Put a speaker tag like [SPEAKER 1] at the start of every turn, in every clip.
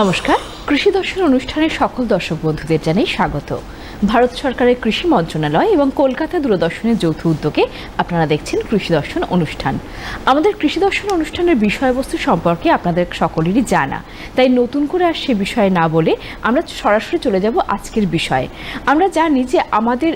[SPEAKER 1] নমস্কার। কৃষি দর্শন অনুষ্ঠানের সকল দর্শক বন্ধুদের জানাই স্বাগত। ভারত সরকারের কৃষি মন্ত্রণালয় এবং কলকাতা দূরদর্শনের যৌথ উদ্যোগে আপনারা দেখছেন কৃষি দর্শন অনুষ্ঠান। আমাদের কৃষি দর্শন অনুষ্ঠানের বিষয়বস্তু সম্পর্কে আপনাদের সকলেরই জানা। তাই নতুন করে আর সে বিষয়ে না বলে আমরা সরাসরি চলে যাব আজকের বিষয়ে। আমরা জানি যে আমাদের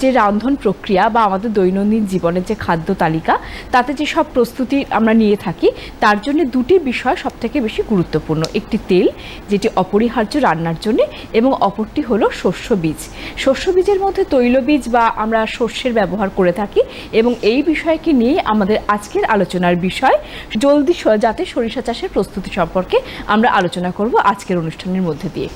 [SPEAKER 1] যে রান্ধন প্রক্রিয়া বা আমাদের দৈনন্দিন জীবনের যে খাদ্য তালিকা, তাতে যে সব প্রস্তুতি আমরা নিয়ে থাকি, তার জন্য দুটি বিষয় সবথেকে বেশি গুরুত্বপূর্ণ। একটি তেল, যেটি অপরিহার্য রান্নার জন্য, এবং অপরটি হলো শস্য বীজ। শস্য বীজের মধ্যে তৈলবীজ বা আমরা শস্যের ব্যবহার করে থাকি এবং এই বিষয়কে নিয়ে আমাদের আজকের আলোচনার বিষয় জলদি যাতে সরিষা চাষের প্রস্তুতি সম্পর্কে আমরা আলোচনা করব আজকের অনুষ্ঠানের মধ্যে দিয়ে।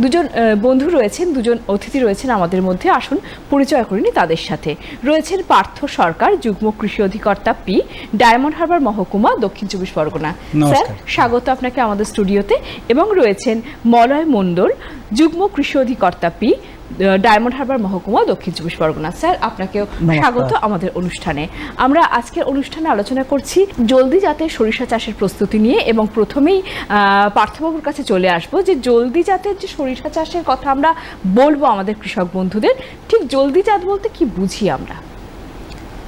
[SPEAKER 1] দুজন বন্ধু রয়েছেন দুজন অতিথি রয়েছেন আমাদের মধ্যে। আসুন পরিচয় করিনি তাদের সাথে। রয়েছেন পার্থ সরকার যুগ্ম কৃষি অধিকর্তা পি ডায়মন্ড হারবার মহকুমা দক্ষিণ চব্বিশ পরগনা। স্যার স্বাগত আপনাকে আমাদের স্টুডিওতে। এবং রয়েছেন মলয় মণ্ডল যুগ্ম কৃষি অধিকর্তা পি ডায়মন্ড হারবার মহকুমা দক্ষিণ চব্বিশ পরগনা। স্যার আপনাকেও স্বাগত আমাদের অনুষ্ঠানে। আমরা আজকের অনুষ্ঠানে আলোচনা করছি জলদি জাতের সরিষা চাষের প্রস্তুতি নিয়ে এবং প্রথমেই পার্থবাবুর কাছে চলে আসব যে জলদি জাতের যে সরিষা চাষের কথা আমরা বলব আমাদের কৃষক বন্ধুদের ঠিক জলদি জাত বলতে কি বুঝি আমরা?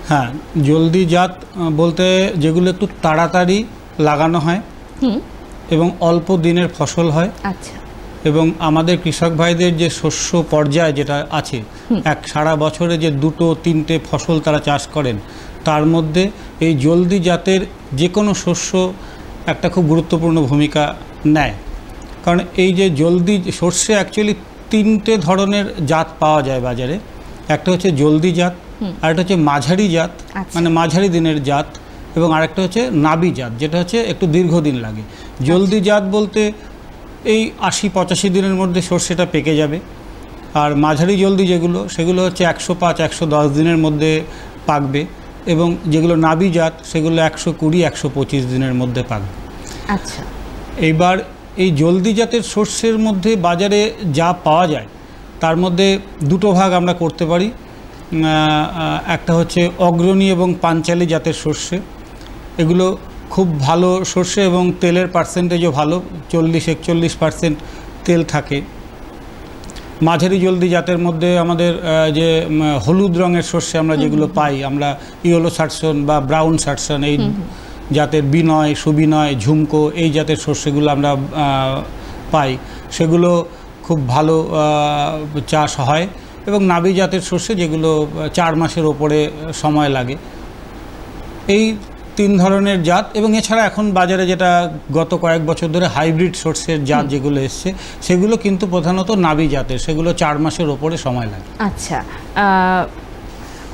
[SPEAKER 2] হ্যাঁ জলদি জাত বলতে যেগুলো একটু তাড়াতাড়ি লাগানো হয়
[SPEAKER 1] হুম।
[SPEAKER 2] এবং অল্প দিনের ফসল হয়।
[SPEAKER 1] আচ্ছা।
[SPEAKER 2] এবং আমাদের কৃষক ভাইদের যে শস্য পর্যায় যেটা আছে এক সারা বছরে যে দুটো তিনটে ফসল তারা চাষ করেন তার মধ্যে এই জলদি জাতের যে কোনো শস্য একটা খুব গুরুত্বপূর্ণ ভূমিকা নেয়। কারণ এই যে জলদি সর্ষে অ্যাকচুয়ালি তিনটে ধরনের জাত পাওয়া যায় বাজারে। একটা হচ্ছে জলদি জাত আরেকটা হচ্ছে মাঝারি জাত
[SPEAKER 1] আচ্ছা।
[SPEAKER 2] মানে মাঝারি দিনের জাত এবং আরেকটা হচ্ছে নাবি জাত যেটা হচ্ছে একটু দীর্ঘদিন লাগে। জলদি জাত বলতে এই আশি পঁচাশি দিনের মধ্যে সর্ষেটা পেকে যাবে। আর মাঝারি জলদি যেগুলো সেগুলো হচ্ছে একশো পাঁচ একশো দশ দিনের মধ্যে পাকবে এবং যেগুলো নাবি জাত সেগুলো একশো কুড়ি একশো পঁচিশ দিনের মধ্যে পাকবে।
[SPEAKER 1] আচ্ছা।
[SPEAKER 2] এইবার এই জলদি জাতের শস্যের মধ্যে বাজারে যা পাওয়া যায় তার মধ্যে দুটো ভাগ আমরা করতে পারি। একটা হচ্ছে অগ্রণী এবং পাঞ্চালী জাতের শস্যে এগুলো খুব ভালো শস্য এবং তেলের পার্সেন্টেজও ভালো চল্লিশ একচল্লিশ পার্সেন্ট তেল থাকে। মাঝারি জলদি জাতের মধ্যে আমাদের যে হলুদ রঙের শস্যে আমরা যেগুলো পাই আমরা ইয়েলো সারসন বা ব্রাউন সারসন এই জাতের বিনয় সুবিনয় ঝুমকো এই জাতের শস্যগুলো আমরা পাই। সেগুলো খুব ভালো চাষ হয় এবং নাবি জাতের শস্য যেগুলো চার মাসের ওপরে সময় লাগে। এই তিন ধরনের জাত এবং এছাড়া এখন বাজারে যেটা গত কয়েক বছর ধরে হাইব্রিড শস্যের জাত যেগুলো এসছে সেগুলো কিন্তু প্রধানত নাবি জাতের সেগুলো চার মাসের ওপরে সময় লাগে।
[SPEAKER 1] আচ্ছা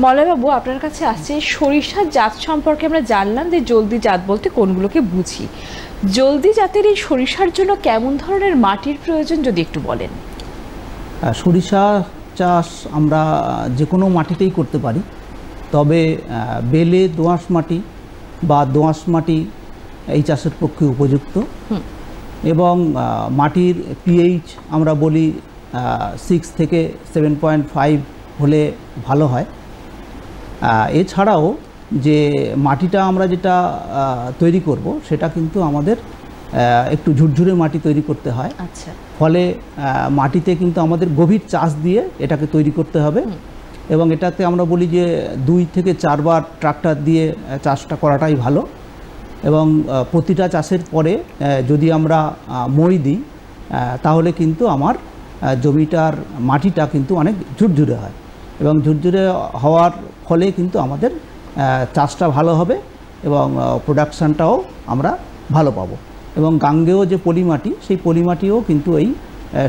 [SPEAKER 1] মলয়বাবু আপনার কাছে আসছে সরিষার জাত সম্পর্কে আমরা জানলাম যে জলদি জাত বলতে কোনগুলোকে বুঝি। জলদি জাতের এই সরিষার জন্য কেমন ধরনের মাটির প্রয়োজন যদি একটু বলেন?
[SPEAKER 3] সরিষা চাষ আমরা যে কোনো মাটিতেই করতে পারি তবে বেলে দোআঁশ মাটি বা দোআঁশ মাটি এই চাষের পক্ষে উপযুক্ত। এবং মাটির পিএইচ আমরা বলি সিক্স থেকে সেভেন পয়েন্ট ফাইভ হলে ভালো হয়। এছাড়াও যে মাটিটা আমরা যেটা তৈরি করব সেটা কিন্তু আমাদের একটু ঝুরঝুরে মাটি তৈরি করতে হয়।
[SPEAKER 1] আচ্ছা।
[SPEAKER 3] ফলে মাটিতে কিন্তু আমাদের গভীর চাষ দিয়ে এটাকে তৈরি করতে হবে। এবং এটাতে আমরা বলি যে দুই থেকে চারবার ট্রাক্টর দিয়ে চাষটা করাটাই ভালো। এবং প্রতিটা চাষের পরে যদি আমরা মই দিই তাহলে কিন্তু আমার জমিটার মাটিটা কিন্তু অনেক ঝুরঝুরে হয়। এবং ঝুরঝুরে হওয়ার ফলে কিন্তু আমাদের চাষটা ভালো হবে এবং প্রোডাকশানটাও আমরা ভালো পাবো। এবং গাঙ্গেয় যে পলিমাটি, সেই পলিমাটিও কিন্তু এই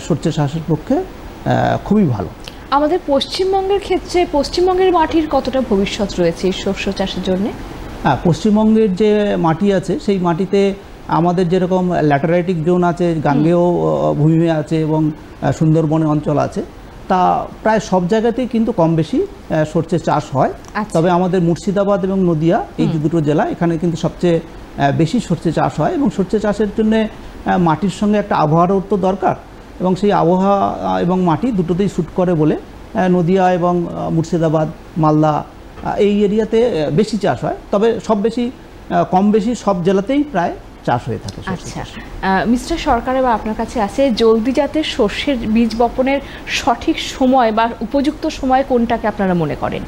[SPEAKER 3] সর্ষে চাষের পক্ষে খুবই ভালো।
[SPEAKER 1] আমাদের পশ্চিমবঙ্গের ক্ষেত্রে পশ্চিমবঙ্গের মাটির কতটা ভবিষ্যৎ রয়েছে এই শস্য চাষের জন্য?
[SPEAKER 3] হ্যাঁ পশ্চিমবঙ্গের যে মাটি আছে সেই মাটিতে আমাদের যেরকম ল্যাটারাইটিক জোন আছে গাঙ্গেয় ভূমি আছে এবং সুন্দরবনে অঞ্চল আছে তা প্রায় সব জায়গাতেই কিন্তু কম বেশি সর্ষে চাষ হয়।
[SPEAKER 1] আচ্ছা।
[SPEAKER 3] তবে আমাদের মুর্শিদাবাদ এবং নদিয়া এই দুটো জেলা এখানে কিন্তু সবচেয়ে বেশি সর্ষে চাষ হয় এবং সর্ষে চাষের জন্য মাটির সঙ্গে একটা আবহাওয়ারও তো দরকার। এবং সেই আবহাওয়া এবং মাটি দুটোতেই শ্যুট করে বলে নদিয়া এবং মুর্শিদাবাদ মালদা এই এরিয়াতে বেশি চাষ হয়। তবে সব বেশি কম বেশি সব জেলাতেই প্রায় চাষ হয়ে থাকে
[SPEAKER 1] আচ্ছা। মিস্টার সরকার বা আপনার কাছে আছে জলদি জাতের শস্যের বীজ বপনের সঠিক সময় বা উপযুক্ত সময় কোনটাকে আপনারা মনে করেন?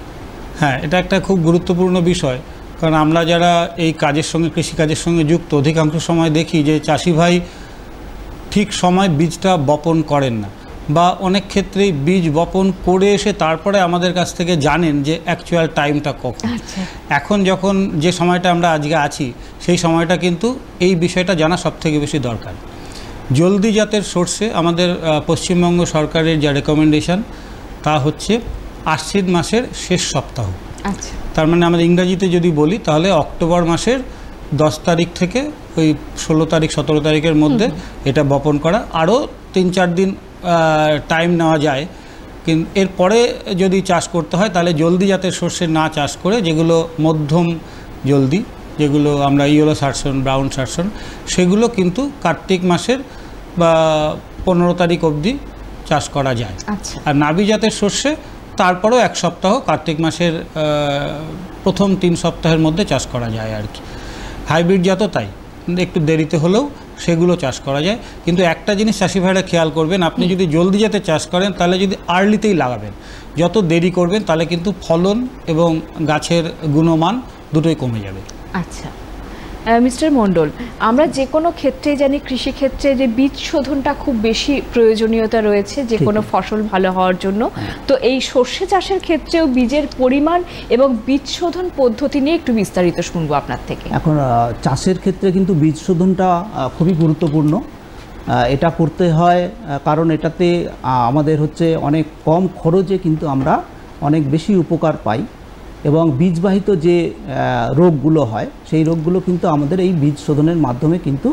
[SPEAKER 2] হ্যাঁ এটা একটা খুব গুরুত্বপূর্ণ বিষয়। কারণ আমরা যারা এই কাজের সঙ্গে কৃষিকাজের সঙ্গে যুক্ত অধিকাংশ সময় দেখি যে চাষি ভাই ঠিক সময় বীজটা বপন করেন না বা অনেক ক্ষেত্রেই বীজ বপন করে এসে তারপরে আমাদের কাছ থেকে জানেন যে অ্যাকচুয়াল টাইমটা কখন।
[SPEAKER 1] আচ্ছা।
[SPEAKER 2] এখন যখন যে সময়টা আমরা আজকে আছি সেই সময়টা কিন্তু এই বিষয়টা জানা সবথেকে বেশি দরকার। জলদি জাতের সোর্সে আমাদের পশ্চিমবঙ্গ সরকারের যা রেকমেন্ডেশন তা হচ্ছে আশ্বিন মাসের শেষ সপ্তাহ।
[SPEAKER 1] আচ্ছা।
[SPEAKER 2] তার মানে আমাদের ইংরাজিতে যদি বলি তাহলে অক্টোবর মাসের দশ তারিখ থেকে ওই ষোলো তারিখ সতেরো তারিখের মধ্যে এটা বপন করা। আরও তিন চার দিন টাইম নেওয়া যায়। কিন্তু এরপরে যদি চাষ করতে হয় তাহলে জলদি জাতের শস্যের না চাষ করে যেগুলো মধ্যম জলদি যেগুলো আমরা ইয়েলো সারসন ব্রাউন সারসন সেগুলো কিন্তু কার্তিক মাসের বা পনেরো তারিখ অবধি চাষ করা যায়।
[SPEAKER 1] আচ্ছা।
[SPEAKER 2] আর নাবি জাতের শস্যে তারপরেও এক সপ্তাহ কার্তিক মাসের প্রথম তিন সপ্তাহের মধ্যে চাষ করা যায় আর কি। হাইব্রিড জাতও তাই। একটু দেরিতে হলেও সেগুলো চাষ করা যায়। কিন্তু একটা জিনিস চাষি ভাইরা খেয়াল করবেন আপনি যদি জলদি যাতে চাষ করেন তাহলে যদি আর্লিতেই লাগাবেন। যত দেরি করবেন তাহলে কিন্তু ফলন এবং গাছের গুণমান দুটোই কমে যাবে।
[SPEAKER 1] আচ্ছা। মিস্টার মণ্ডল আমরা যে কোনো ক্ষেত্রে জানি কৃষিক্ষেত্রে যে বীজ শোধনটা খুব বেশি প্রয়োজনীয়তা রয়েছে যে কোনো ফসল ভালো হওয়ার জন্য। তো এই সর্ষে চাষের ক্ষেত্রেও বীজের পরিমাণ এবং বীজ শোধন পদ্ধতি নিয়ে একটু বিস্তারিত শুনব আপনার থেকে।
[SPEAKER 3] এখন চাষের ক্ষেত্রে কিন্তু বীজ শোধনটা খুবই গুরুত্বপূর্ণ। এটা করতে হয় কারণ এটাতে আমাদের হচ্ছে অনেক কম খরচে কিন্তু আমরা অনেক বেশি উপকার পাই। এবং বীজবাহিত যে রোগগুলো হয় সেই রোগগুলো কিন্তু আমাদের এই বীজ শোধনের মাধ্যমে কিন্তু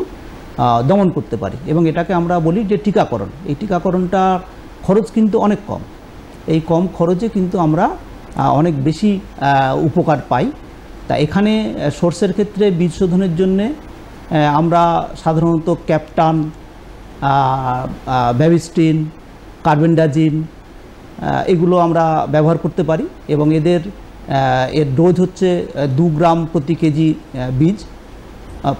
[SPEAKER 3] দমন করতে পারি। এবং এটাকে আমরা বলি যে টিকাকরণ। এই টিকাকরণটা খরচ কিন্তু অনেক কম। এই কম খরচে কিন্তু আমরা অনেক বেশি উপকার পাই। তা এখানে আহ, সর্ষের ক্ষেত্রে বীজ শোধনের জন্যে আমরা সাধারণত ক্যাপটান ব্যাবিস্টিন কার্বেন্ডাজিন এগুলো আমরা ব্যবহার করতে পারি। এবং এদের এর ডোজ হচ্ছে দু গ্রাম প্রতি কেজি বীজ।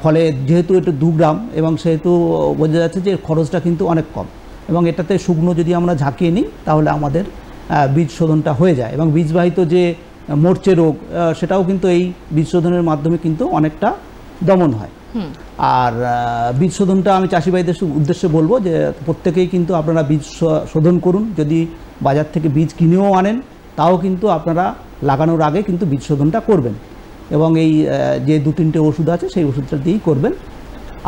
[SPEAKER 3] ফলে যেহেতু এটা দু গ্রাম এবং সেহেতু বোঝা যাচ্ছে যে খরচটা কিন্তু অনেক কম। এবং এটাতে শুকনো যদি আমরা ঝাঁকিয়ে নিই তাহলে আমাদের বীজ শোধনটা হয়ে যায়। এবং বীজবাহিত যে মরচে রোগ সেটাও কিন্তু এই বীজ শোধনের মাধ্যমে কিন্তু অনেকটা দমন হয়। আর বীজ শোধনটা আমি চাষি ভাইদের উদ্দেশ্যে বলব যে প্রত্যেকেই কিন্তু আপনারা বীজ শোধন করুন। যদি বাজার থেকে বীজ কিনেও আনেন তাও কিন্তু আপনারা লাগানোর আগে কিন্তু বীজ শোধনটা করবেন। এবং এই যে দু তিনটে ওষুধ আছে সেই ওষুধটা দিয়েই করবেন।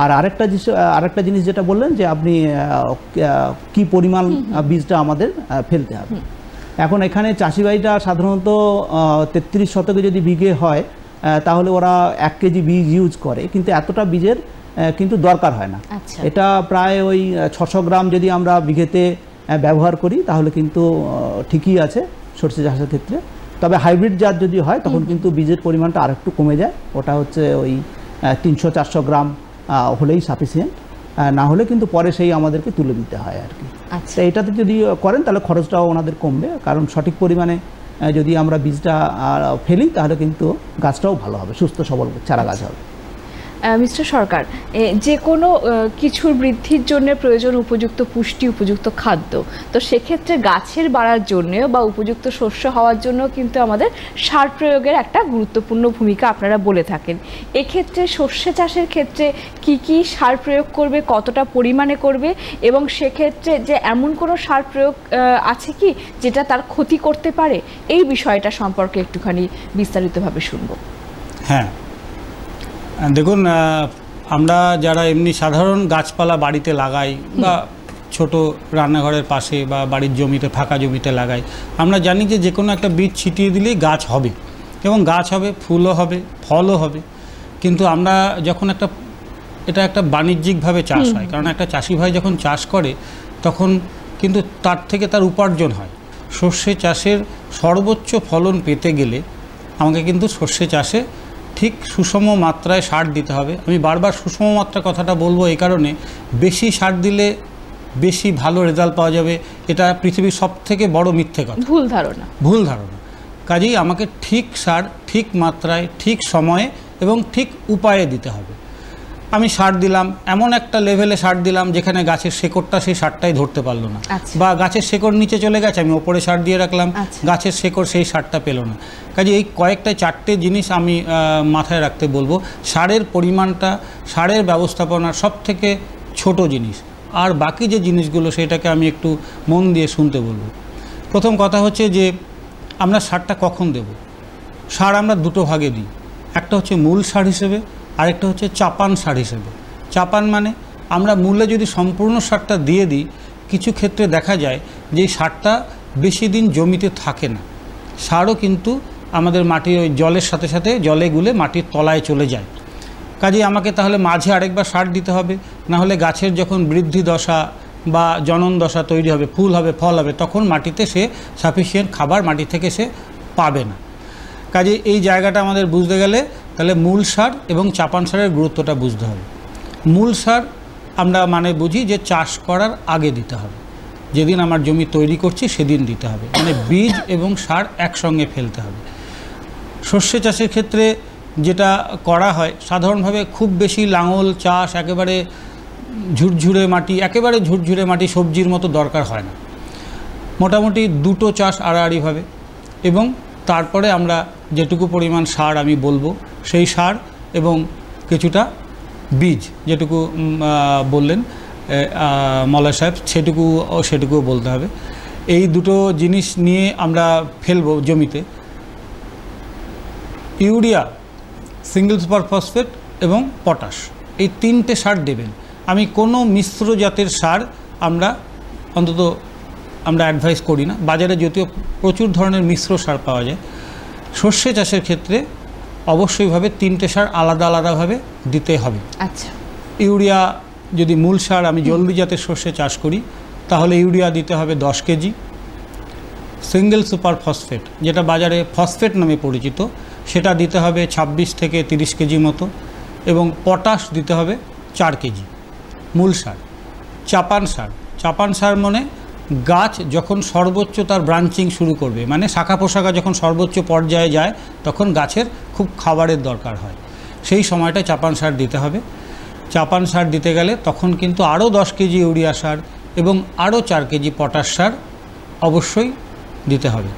[SPEAKER 3] আর আরেকটা জিনিস আরেকটা জিনিস যেটা বললেন যে আপনি কি পরিমাণ বীজটা আমাদের ফেলতে হবে। এখন এখানে চাষিবাড়িটা সাধারণত তেত্রিশ শতকে যদি বিঘে হয় তাহলে ওরা এক কেজি বীজ ইউজ করে। কিন্তু এতটা বীজের কিন্তু দরকার হয় না।
[SPEAKER 1] আচ্ছা।
[SPEAKER 3] এটা প্রায় ওই ছশো গ্রাম যদি আমরা বিঘেতে ব্যবহার করি তাহলে কিন্তু ঠিকই আছে সর্ষে চাষের ক্ষেত্রে। তবে হাইব্রিড জাত যদি হয় তখন কিন্তু বীজের পরিমাণটা আরেকটু কমে যায়। ওটা হচ্ছে ওই তিনশো চারশো গ্রাম হলেই সাফিসিয়েন্ট না হলে কিন্তু পরে সেই আমাদেরকে তুলে দিতে হয় আর কি।
[SPEAKER 1] আচ্ছা।
[SPEAKER 3] এটাতে যদি করেন তাহলে খরচটাও ওনাদের কমবে। কারণ সঠিক পরিমাণে যদি আমরা বীজটা ফেলি তাহলে কিন্তু গাছটাও ভালো হবে সুস্থ সবল চারা গাছ হবে।
[SPEAKER 1] মিস্টার সরকার যে কোনো কিছুর বৃদ্ধির জন্য প্রয়োজন উপযুক্ত পুষ্টি, উপযুক্ত খাদ্য, তো সেক্ষেত্রে গাছের বাড়ার জন্যেও বা উপযুক্ত শস্য হওয়ার জন্য কিন্তু আমাদের সার প্রয়োগের একটা গুরুত্বপূর্ণ ভূমিকা আপনারা বলে থাকেন। এক্ষেত্রে সর্ষে চাষের ক্ষেত্রে কি কি সার প্রয়োগ করবে, কতটা পরিমাণে করবে এবং সেক্ষেত্রে যে এমন কোনো সার প্রয়োগ আছে কি যেটা তার ক্ষতি করতে পারে? এই বিষয়টা সম্পর্কে একটুখানি বিস্তারিতভাবে শুনব।
[SPEAKER 2] হ্যাঁ দেখুন আমরা যারা এমনি সাধারণ গাছপালা বাড়িতে লাগাই বা ছোট রান্নাঘরের পাশে বা বাড়ির জমিতে ফাঁকা জমিতে লাগাই আমরা জানি যে যে কোনো একটা বীজ ছিটিয়ে দিলেই গাছ হবে এবং গাছ হবে ফুলও হবে ফলও হবে। কিন্তু আমরা যখন একটা এটা একটা বাণিজ্যিকভাবে চাষ হয় কারণ একটা চাষি ভাই যখন চাষ করে তখন কিন্তু তার থেকে তার উপার্জন হয়। সর্ষে চাষের সর্বোচ্চ ফলন পেতে গেলে আমাকে কিন্তু সর্ষে চাষে ঠিক সুষম মাত্রায় সার দিতে হবে। আমি বারবার সুষম মাত্রা কথাটা বলব এই কারণে। বেশি সার দিলে বেশি ভালো রেজাল্ট পাওয়া যাবে। এটা পৃথিবীর সব থেকে বড় মিথ্যে কথা।
[SPEAKER 1] ভুল ধারণা।
[SPEAKER 2] ভুল ধারণা। কাজেই আমাকে ঠিক সার ঠিক মাত্রায় ঠিক সময়ে এবং ঠিক উপায়ে দিতে হবে। আমি সার দিলাম এমন একটা লেভেলে সার দিলাম যেখানে গাছের শেকড়টা সেই সারটাই ধরতে পারল না।
[SPEAKER 1] আচ্ছা।
[SPEAKER 2] বা গাছের শেকড় নিচে চলে গেছে আমি ওপরে সার দিয়ে রাখলাম
[SPEAKER 1] আচ্ছা।
[SPEAKER 2] গাছের শেকড় সেই সারটা পেল না। কাজে এই কয়েকটা চারটে জিনিস আমি মাথায় রাখতে বলব। সারের পরিমাণটা সারের ব্যবস্থাপনা সব থেকে ছোট জিনিস। আর বাকি যে জিনিসগুলো সেটাকে আমি একটু মন দিয়ে শুনতে বলব। প্রথম কথা হচ্ছে যে আমরা সারটা কখন দেব? সার আমরা দুটো ভাগে দিই। একটা হচ্ছে মূল সার হিসেবে আরেকটা হচ্ছে চাপান সার হিসেবে। চাপান মানে আমরা মূলে যদি সম্পূর্ণ সারটা দিয়ে দিই, কিছু ক্ষেত্রে দেখা যায় যে সারটা বেশি দিন জমিতে থাকে না। সারও কিন্তু আমাদের মাটির ওই জলের সাথে সাথে জলে গুলে মাটির তলায় চলে যায়। কাজেই আমাকে তাহলে মাঝে আরেকবার সার দিতে হবে না হলে গাছের যখন বৃদ্ধি দশা বা জনন দশা তৈরি হবে, ফুল হবে, ফল হবে, তখন মাটিতে সে সাফিসিয়েন্ট খাবার মাটি থেকে সে পাবে না। কাজে এই জায়গাটা আমাদের বুঝতে গেলে তাহলে মূল সার এবং চাপান সারের গুরুত্বটা বুঝতে হবে। মূল সার আমরা মানে বুঝি যে চাষ করার আগে দিতে হবে। যেদিন আমার জমি তৈরি করছি সেদিন দিতে হবে। মানে বীজ এবং সার একসঙ্গে ফেলতে হবে। সর্ষে চাষের ক্ষেত্রে যেটা করা হয়, সাধারণভাবে খুব বেশি লাঙল চাষ, একেবারে ঝুরঝুরে মাটি, একেবারে ঝুরঝুরে মাটি সবজির মতো দরকার হয় না। মোটামুটি দুটো চাষ আড়াআড়িভাবে এবং তারপরে আমরা যেটুকু পরিমাণ সার আমি বলব সেই সার এবং কিছুটা বীজ যেটুকু বললেন মলয় সাহেব, সেটুকু, সেটুকুও বলতে হবে। এই দুটো জিনিস নিয়ে আমরা ফেলব জমিতে। ইউরিয়া, সিঙ্গেল সুপার ফসফেট এবং পটাশ, এই তিনটে সার দেবেন। আমি কোনো মিশ্র জাতের সার আমরা অন্তত আমরা অ্যাডভাইস করি না। বাজারে যদিও প্রচুর ধরনের মিশ্র সার পাওয়া যায়। সর্ষে চাষের ক্ষেত্রে অবশ্যইভাবে তিনটে সার আলাদা আলাদাভাবে দিতে হবে।
[SPEAKER 1] আচ্ছা।
[SPEAKER 2] ইউরিয়া যদি মূল সার আমি জলদি জাতের শস্যে চাষ করি তাহলে ইউরিয়া দিতে হবে দশ কেজি। সিঙ্গেল সুপার ফসফেট যেটা বাজারে ফসফেট নামে পরিচিত সেটা দিতে হবে ২৬ থেকে তিরিশ কেজি মতো এবং পটাশ দিতে হবে চার কেজি মূল সার। চাপান সার চাপান সার মানে গাছ যখন সর্বোচ্চ তার ব্রাঞ্চিং শুরু করবে মানে শাখা পোশাখা যখন সর্বোচ্চ পর্যায়ে যায় তখন গাছের খুব খাবারের দরকার হয়। সেই সময়টা চাপান সার দিতে হবে। চাপান সার দিতে গেলে তখন কিন্তু আরও দশ কেজি ইউরিয়া সার এবং আরও চার কেজি পটাশ সার অবশ্যই দিতে হবে।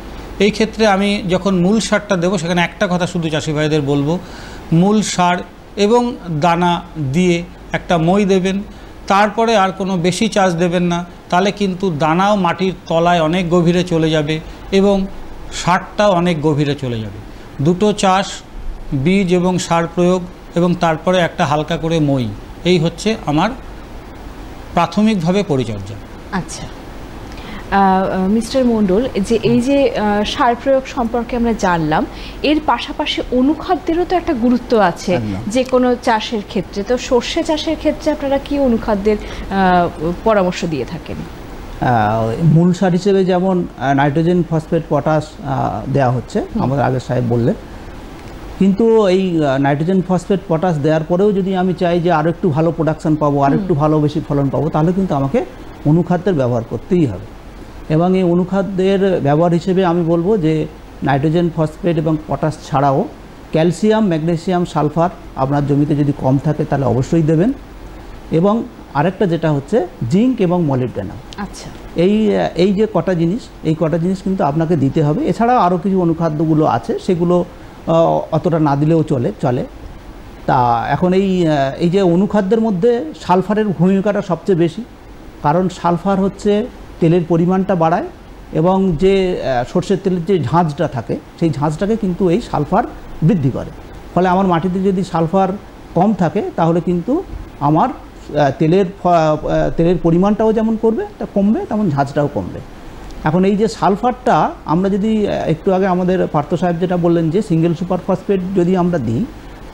[SPEAKER 2] এই ক্ষেত্রে আমি যখন মূল সারটা দেবো, সেখানে একটা কথা শুধু চাষি ভাইদের বলব, মূল সার এবং দানা দিয়ে একটা মই দেবেন, তারপরে আর কোনো বেশি চাষ দেবেন না, তাহলে কিন্তু দানাও মাটির তলায় অনেক গভীরে চলে যাবে এবং সারটাও অনেক গভীরে চলে যাবে। দুটো চাষ বীজ এবং সার প্রয়োগ এবং তারপরে একটা হালকা করে মই। এই হচ্ছে আমার প্রাথমিকভাবে পরিচর্যা।
[SPEAKER 1] আচ্ছা। মিস্টার মণ্ডল যে এই যে সার প্রয়োগ সম্পর্কে আমরা জানলাম এর পাশাপাশি অনুখাদ্যেরও তো একটা গুরুত্ব আছে। যে কোনো চাষের ক্ষেত্রে। তো সর্ষে চাষের ক্ষেত্রে আপনারা কি অনুখাদ্যের পরামর্শ দিয়ে থাকেন?
[SPEAKER 3] মূল সার হিসেবে যেমন নাইট্রোজেন ফসফেট পটাশ দেওয়া হচ্ছে আমাদের আগের সাহেব বললে কিন্তু এই নাইট্রোজেন ফসফেট পটাশ দেওয়ার পরেও যদি আমি চাই যে আরও একটু ভালো প্রোডাকশন পাবো আর একটু ভালো বেশি ফলন পাবো তাহলে কিন্তু আমাকে অনুখাদ্যের ব্যবহার করতেই হবে। এবং এই অনুখাদ্যের ব্যবহার হিসেবে আমি বলব যে নাইট্রোজেন ফসফেট এবং পটাশ ছাড়াও ক্যালসিয়াম ম্যাগনেসিয়াম সালফার আপনার জমিতে যদি কম থাকে তাহলে অবশ্যই দেবেন। এবং আরেকটা যেটা হচ্ছে জিঙ্ক এবং মলিবডেনাম
[SPEAKER 1] আচ্ছা।
[SPEAKER 3] এই এই যে কটা জিনিস এই কটা জিনিস কিন্তু আপনাকে দিতে হবে। এছাড়াও আরও কিছু অনুখাদ্যগুলো আছে সেগুলো অতটা না দিলেও চলে চলে। তা এখন এই এই যে অনুখাদ্যের মধ্যে সালফারের ভূমিকাটা সবচেয়ে বেশি, কারণ সালফার হচ্ছে তেলের পরিমাণটা বাড়ায় এবং যে সর্ষের তেলের যে ঝাঁঝটা থাকে, সেই ঝাঁঝটাকে কিন্তু এই সালফার বৃদ্ধি করে। ফলে আমার মাটিতে যদি সালফার কম থাকে, তাহলে কিন্তু আমার তেলের তেলের পরিমাণটাও যেমন করবে, তা কমবে, তেমন ঝাঁঝটাও কমবে। এখন এই যে সালফারটা আমরা যদি একটু আগে আমাদের পার্থ সাহেব যেটা বললেন যে সিঙ্গেল সুপার ফসফেট যদি আমরা দিই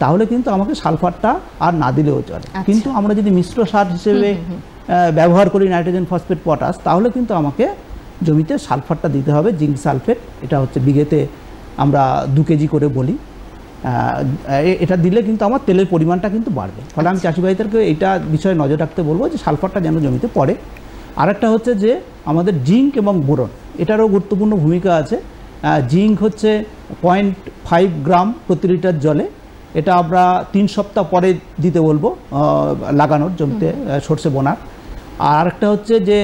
[SPEAKER 3] তাহলে কিন্তু আমাকে সালফারটা আর না দিলেও চলে।
[SPEAKER 1] আচ্ছা।
[SPEAKER 3] কিন্তু আমরা যদি মিশ্র সার হিসেবে ব্যবহার করি নাইট্রোজেন ফসফেট পটাশ তাহলে কিন্তু আমাকে জমিতে সালফারটা দিতে হবে জিঙ্ক সালফেট এটা হচ্ছে বিঘেতে আমরা দু কেজি করে বলি। এটা দিলে কিন্তু আমার তেলের পরিমাণটা কিন্তু বাড়বে। ফলে আমি চাষি ভাইদেরকে এইটা বিষয়ে নজর রাখতে বলব যে সালফারটা যেন জমিতে পড়ে। আরেকটা হচ্ছে যে আমাদের জিঙ্ক এবং বোরন এটারও গুরুত্বপূর্ণ ভূমিকা আছে। জিঙ্ক হচ্ছে পয়েন্ট ফাইভ গ্রাম প্রতি লিটার জলে। এটা আমরা তিন সপ্তাহ পরে দিতে বলব লাগানোর জমিতে সর্ষে বোনার। আর একটা হচ্ছে যে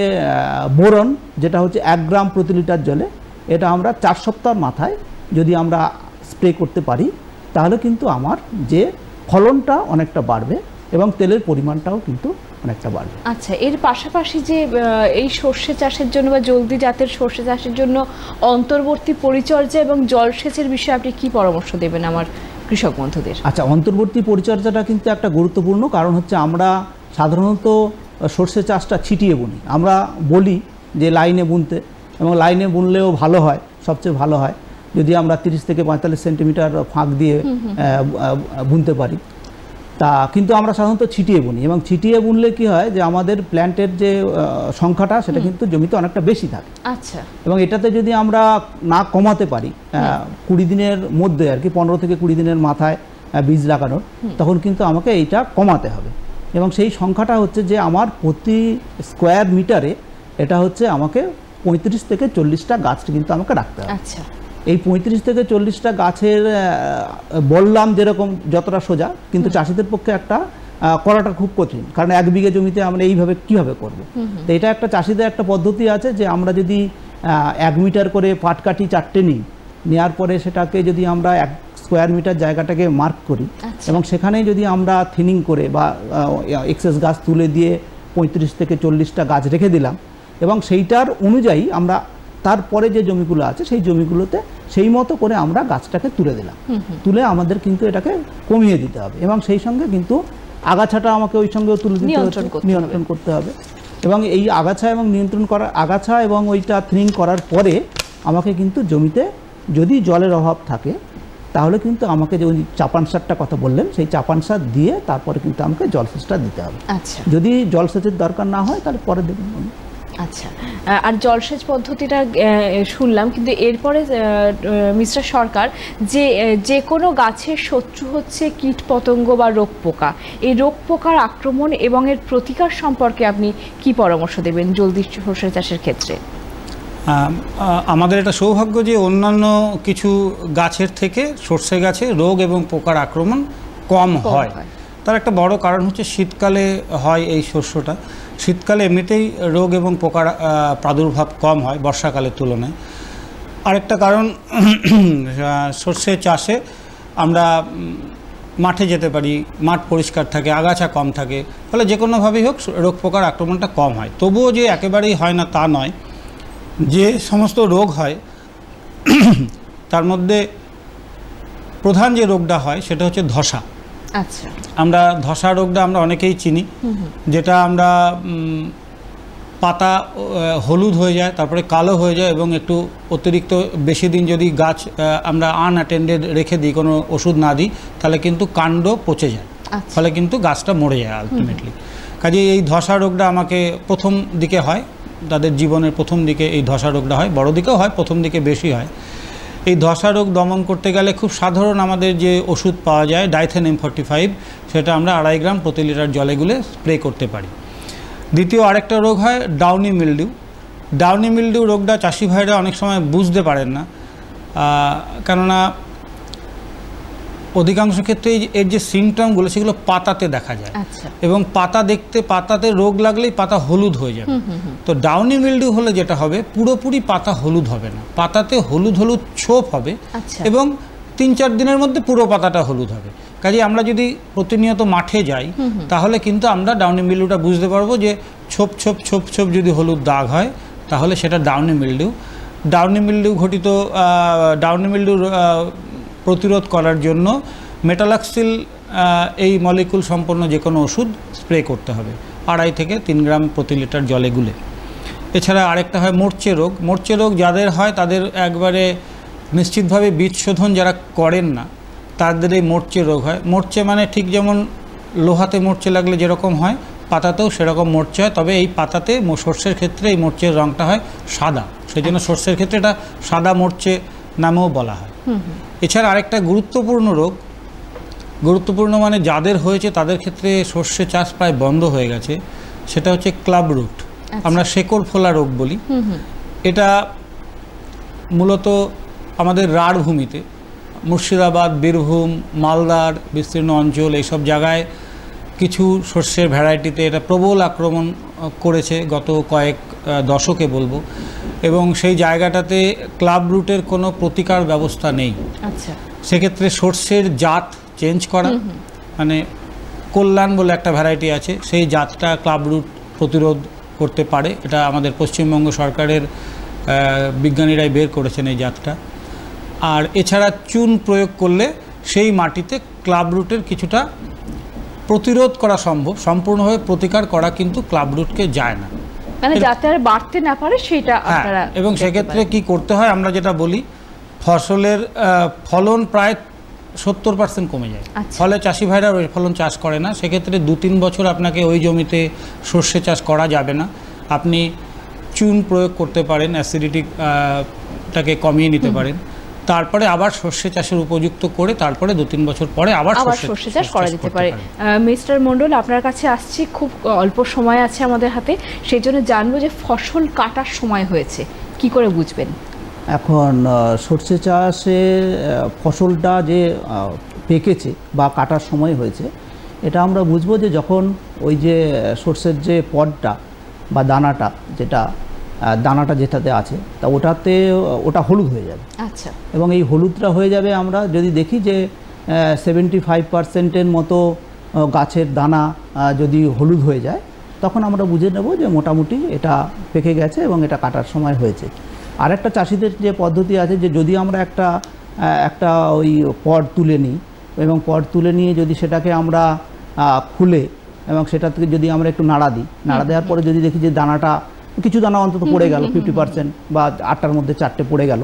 [SPEAKER 3] বোরন যেটা হচ্ছে এক গ্রাম প্রতি লিটার জলে এটা আমরা চার সপ্তাহের মাথায় যদি আমরা স্প্রে করতে পারি তাহলে কিন্তু আমার যে ফলনটা অনেকটা বাড়বে। এবং তেলের পরিমাণটাও কিন্তু অনেকটা বাড়বে।
[SPEAKER 1] আচ্ছা এর পাশাপাশি যে এই সর্ষে চাষের জন্য বা জলদি জাতের সর্ষে চাষের জন্য অন্তর্বর্তী পরিচর্যা এবং জলসেচের বিষয়ে আপনি কি পরামর্শ দেবেন আমার কৃষক বন্ধুদের?
[SPEAKER 3] আচ্ছা অন্তর্বর্তী পরিচর্যাটা কিন্তু একটা গুরুত্বপূর্ণ কারণ হচ্ছে আমরা সাধারণত সর্ষে চাষটা ছিটিয়ে বুনি। আমরা বলি যে লাইনে বুনতে এবং লাইনে বুনলেও ভালো হয় সবচেয়ে ভালো হয়। যদি আমরা তিরিশ থেকে পঁয়তাল্লিশ সেন্টিমিটার ফাঁক দিয়ে বুনতে পারি। তা কিন্তু আমরা সাধারণত ছিটিয়ে বুনি এবং ছিটিয়ে বুনলে কি হয় যে আমাদের প্ল্যান্টের যে সংখ্যাটা সেটা কিন্তু জমিতে অনেকটা বেশি থাকে।
[SPEAKER 1] আচ্ছা।
[SPEAKER 3] এবং এটাতে যদি আমরা না কমাতে পারি কুড়ি দিনের মধ্যে আর কি পনেরো থেকে কুড়ি দিনের মাথায় বীজ লাগানোর তখন কিন্তু আমাকে এইটা কমাতে হবে। এবং সেই সংখ্যাটা হচ্ছে যে আমার প্রতি স্কোয়ার মিটারে এটা হচ্ছে আমাকে পঁয়ত্রিশ থেকে চল্লিশটা গাছ কিন্তু আমাকে রাখতে হবে।
[SPEAKER 1] আচ্ছা।
[SPEAKER 3] এই পঁয়ত্রিশ থেকে চল্লিশটা গাছের বললাম যেরকম যতটা সোজা কিন্তু চাষিদের পক্ষে একটা করাটা খুব কঠিন। কারণ এক বিঘে জমিতে আমরা এইভাবে কীভাবে করব? তো এটা একটা চাষিদের একটা পদ্ধতি আছে যে আমরা যদি এক মিটার করে পাটকাঠি চারটে নিই নেওয়ার পরে সেটাকে যদি আমরা এক স্কোয়ার মিটার জায়গাটাকে মার্ক করি
[SPEAKER 1] আচ্ছা।
[SPEAKER 3] এবং সেখানেই যদি আমরা থিনিং করে বা এক্সেস গাছ তুলে দিয়ে পঁয়ত্রিশ থেকে চল্লিশটা গাছ রেখে দিলাম এবং সেইটার অনুযায়ী আমরা তারপরে যে জমিগুলো আছে সেই জমিগুলোতে সেই মতো করে আমরা গাছটাকে তুলে দিলাম। তুলে আমাদের কিন্তু এটাকে কমিয়ে দিতে হবে এবং সেই সঙ্গে কিন্তু আগাছাটা আমাকে ওই সঙ্গে তুলে দিতে
[SPEAKER 1] নিয়ন্ত্রণ করতে
[SPEAKER 3] নিয়ন্ত্রণ করতে হবে। এবং এই আগাছা এবং নিয়ন্ত্রণ করা আগাছা এবং ওইটা থ্রিং করার পরে আমাকে কিন্তু জমিতে যদি জলের অভাব থাকে তাহলে কিন্তু আমাকে যে ওই চাপান সারটা কথা বললেন সেই চাপান সার দিয়ে তারপরে কিন্তু আমাকে জলসেচটা দিতে হবে।
[SPEAKER 1] আচ্ছা।
[SPEAKER 3] যদি জলসেচের দরকার না হয় তাহলে পরে দেবেন
[SPEAKER 1] আচ্ছা। আর জলসেচ পদ্ধতিটা শুনলাম কিন্তু এরপরে মিস্টার সরকার যে যে কোনো গাছের শত্রু হচ্ছে কীট পতঙ্গ বা রোগ পোকা। এই রোগ পোকার আক্রমণ এবং এর প্রতিকার সম্পর্কে আপনি কি পরামর্শ দেবেন জলদি সর্ষে চাষের ক্ষেত্রে?
[SPEAKER 2] আমাদের এটা সৌভাগ্য যে অন্যান্য কিছু গাছের থেকে সর্ষে গাছে রোগ এবং পোকার আক্রমণ কম হয়। তার একটা বড় কারণ হচ্ছে শীতকালে হয় এই শস্যটা। শীতকালে এমনিতেই রোগ এবং পোকার প্রাদুর্ভাব কম হয় বর্ষাকালের তুলনায়। আরেকটা কারণ সর্ষে চাষে আমরা মাঠে যেতে পারি, মাঠ পরিষ্কার থাকে, আগাছা কম থাকে, ফলে যে কোনোভাবেই হোক রোগ পোকার আক্রমণটা কম হয়। তবুও যে একেবারেই হয় না তা নয়, যে সমস্ত রোগ হয়, তার মধ্যে প্রধান যে রোগটা হয় সেটা হচ্ছে ধসা।
[SPEAKER 1] আচ্ছা।
[SPEAKER 2] আমরা ধসা রোগটা আমরা অনেকেই চিনি। যেটা আমরা পাতা হলুদ হয়ে যায় তারপরে কালো হয়ে যায় এবং একটু অতিরিক্ত বেশি দিন যদি গাছ আমরা আনঅ্যাটেন্ডেড রেখে দিই কোনো ওষুধ না দিই তাহলে কিন্তু কাণ্ড পচে যায়।
[SPEAKER 1] আচ্ছা।
[SPEAKER 2] ফলে কিন্তু গাছটা মরে যায় আলটিমেটলি কাজে এই ধসা রোগটা আমাকে প্রথম দিকে হয় তাদের জীবনের প্রথম দিকে এই ধসা রোগটা হয় বড় দিকেও হয় প্রথম দিকে বেশি হয়। এই ধসা রোগ দমন করতে গেলে খুব সাধারণ আমাদের যে ওষুধ পাওয়া যায়, ডাইথেন এম ফর্টি ফাইভ সেটা আমরা আড়াই গ্রাম প্রতি লিটার জলে গুলে স্প্রে করতে পারি। দ্বিতীয় আরেকটা রোগ হয় ডাউনি মিলডিউ। ডাউনি মিলডিউ রোগটা চাষি ভাইরা অনেক সময় বুঝতে পারেন না। কেননা অধিকাংশ ক্ষেত্রে এর যে সিমটমগুলো সেগুলো পাতাতে দেখা যায়।
[SPEAKER 1] আচ্ছা।
[SPEAKER 2] এবং পাতা দেখতে পাতাতে রোগ লাগলেই পাতা হলুদ হয়ে যাবে। তো ডাউনি মিলডিউ হলে যেটা হবে পুরোপুরি পাতা হলুদ হবে না। পাতাতে হলুদ হলুদ ছোপ হবে
[SPEAKER 1] আচ্ছা।
[SPEAKER 2] এবং তিন চার দিনের মধ্যে পুরো পাতাটা হলুদ হবে। কাজে আমরা যদি প্রতিনিয়ত মাঠে যাই তাহলে কিন্তু আমরা ডাউনি মিলডিউটা বুঝতে পারব যে ছোপ ছোপ ছোপ ছোপ যদি হলুদ দাগ হয় তাহলে সেটা ডাউনি মিলডিউ ডাউনি মিলডিউ ঘটিত ডাউনি মিলডিউ আহ, প্রতিরোধ করার জন্য মেটালাক্সিল এই মলিকুল সম্পন্ন যে কোনো ওষুধ স্প্রে করতে হবে। আড়াই থেকে তিন গ্রাম প্রতি লিটার জলে গুলে। এছাড়া আরেকটা হয় মোর্চে রোগ। মোর্চে রোগ যাদের হয় তাদের একবারে নিশ্চিতভাবে বীজ শোধন যারা করেন না, তাদের এই মোর্চে রোগ হয়। মোর্চে মানে ঠিক যেমন লোহাতে মোর্চে লাগলে যেরকম হয়, পাতাতেও সেরকম মোর্চে হয়। তবে এই পাতাতে সর্ষের ক্ষেত্রে এই মোর্চের রঙটা হয় সাদা। সেই জন্য সর্ষের ক্ষেত্রে এটা সাদা মোর্চে নামেও বলা হয়। এছাড়া আরেকটা গুরুত্বপূর্ণ রোগ গুরুত্বপূর্ণ মানে যাদের হয়েছে তাদের ক্ষেত্রে সর্ষে চাষ প্রায় বন্ধ হয়ে গেছে সেটা হচ্ছে ক্লাব রুট। আমরা শেকড় ফোলা রোগ বলি। এটা মূলত আমাদের রাঢ় ভূমিতে মুর্শিদাবাদ বীরভূম মালদার বিস্তীর্ণ অঞ্চল এইসব জায়গায় কিছু শস্যের ভ্যারাইটিতে এটা প্রবল আক্রমণ করেছে গত কয়েক দশকে বলব। এবং সেই জায়গাটাতে ক্লাব রুটের কোনো প্রতিকার ব্যবস্থা নেই।
[SPEAKER 1] আচ্ছা।
[SPEAKER 2] সেক্ষেত্রে সর্ষের জাত চেঞ্জ করা মানে কল্যাণ বলে একটা ভ্যারাইটি আছে সেই জাতটা ক্লাব রুট প্রতিরোধ করতে পারে। এটা আমাদের পশ্চিমবঙ্গ সরকারের বিজ্ঞানীরাই বের করেছেন এই জাতটা। আর এছাড়া চুন প্রয়োগ করলে সেই মাটিতে ক্লাব রুটের কিছুটা প্রতিরোধ করা সম্ভব। সম্পূর্ণভাবে প্রতিকার করা কিন্তু ক্লাব রুটকে যায় না।
[SPEAKER 1] মানে যাতে আর বাড়তে না পারে সেটা
[SPEAKER 2] হ্যাঁ
[SPEAKER 1] আপনারা
[SPEAKER 2] এবং সেক্ষেত্রে কি করতে হয় আমরা যেটা বলি ফসলের ফলন প্রায় সত্তর পার্সেন্ট কমে যায়।
[SPEAKER 1] আচ্ছা।
[SPEAKER 2] ফলে চাষি ভাইরা ওই ফলন চাষ করে না। সেক্ষেত্রে দু তিন বছর আপনাকে ওই জমিতে সর্ষে চাষ করা যাবে না। আপনি চুন প্রয়োগ করতে পারেন অ্যাসিডিটি টাকে কমিয়ে নিতে পারেন। তারপরে আবার সর্ষে চাষের উপযুক্ত করে তারপরে দু তিন বছর পরে আবার
[SPEAKER 1] আবার সর্ষে চাষ করা যেতে পারে। মিস্টার মন্ডল আপনার কাছে আসছি। খুব অল্প সময় আছে আমাদের হাতে। সেই জন্য জানব যে ফসল কাটার সময় হয়েছে। কি করে বুঝবেন?
[SPEAKER 3] এখন সর্ষে চাষে ফসলটা যে পেকেছে বা কাটার সময় হয়েছে এটা আমরা বুঝব যে যখন ওই যে সর্ষের যে পডটা বা দানাটা যেটা দানাটা যেটাতে আছে তা ওটাতে ওটা হলুদ হয়ে যাবে।
[SPEAKER 1] আচ্ছা।
[SPEAKER 3] এবং এই হলুদটা হয়ে যাবে আমরা যদি দেখি যে সেভেন্টি ফাইভ পার্সেন্টের মতো গাছের দানা যদি হলুদ হয়ে যায় তখন আমরা বুঝে নেব যে মোটামুটি এটা পেকে গেছে এবং এটা কাটার সময় হয়েছে। আর একটা চাষিদের যে পদ্ধতি আছে যে যদি আমরা একটা একটা ওই পট তুলে নিই এবং পট তুলে নিয়ে যদি সেটাকে আমরা খুলে এবং সেটা থেকে যদি আমরা একটু নাড়া দিই নাড়া দেওয়ার পরে যদি দেখি যে দানাটা কিছু দানা অন্তত পড়ে গেল ফিফটি পার্সেন্ট বা আটটার মধ্যে চারটে পড়ে গেল।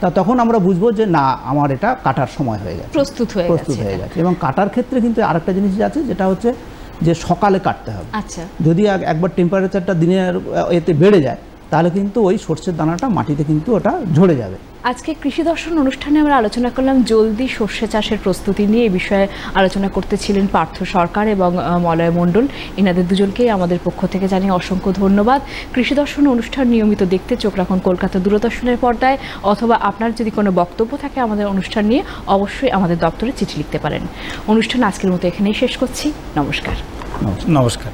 [SPEAKER 3] তা তখন আমরা বুঝব যে না আমার এটা কাটার সময় হয়ে গেছে।
[SPEAKER 1] প্রস্তুত হয়ে
[SPEAKER 3] প্রস্তুত হয়ে গেছে। এবং কাটার ক্ষেত্রে কিন্তু আরেকটা জিনিস আছে যেটা হচ্ছে যে সকালে কাটতে হবে।
[SPEAKER 1] আচ্ছা।
[SPEAKER 3] যদি এক- একবার টেম্পারেচারটা দিনের এতে বেড়ে যায় তাহলে কিন্তু ওই সর্ষের দানাটা মাটিতে কিন্তু ওটা ঝরে যাবে।
[SPEAKER 1] আজকে কৃষি দর্শন অনুষ্ঠানে আমরা আলোচনা করলাম জলদি সর্ষে চাষের প্রস্তুতি নিয়ে। এই বিষয়ে আলোচনা করতেছিলেন পার্থ সরকার এবং মলয় মণ্ডল। এনাদের দুজনকেই আমাদের পক্ষ থেকে জানিয়ে অসংখ্য ধন্যবাদ। কৃষি দর্শন অনুষ্ঠান নিয়মিত দেখতে চোখ রাখুন কলকাতা দূরদর্শনের পর্দায়। অথবা আপনার যদি কোনো বক্তব্য থাকে আমাদের অনুষ্ঠান নিয়ে অবশ্যই আমাদের দপ্তরে চিঠি লিখতে পারেন। অনুষ্ঠান আজকের মতো এখানেই শেষ করছি।
[SPEAKER 3] নমস্কার।
[SPEAKER 2] নমস্কার।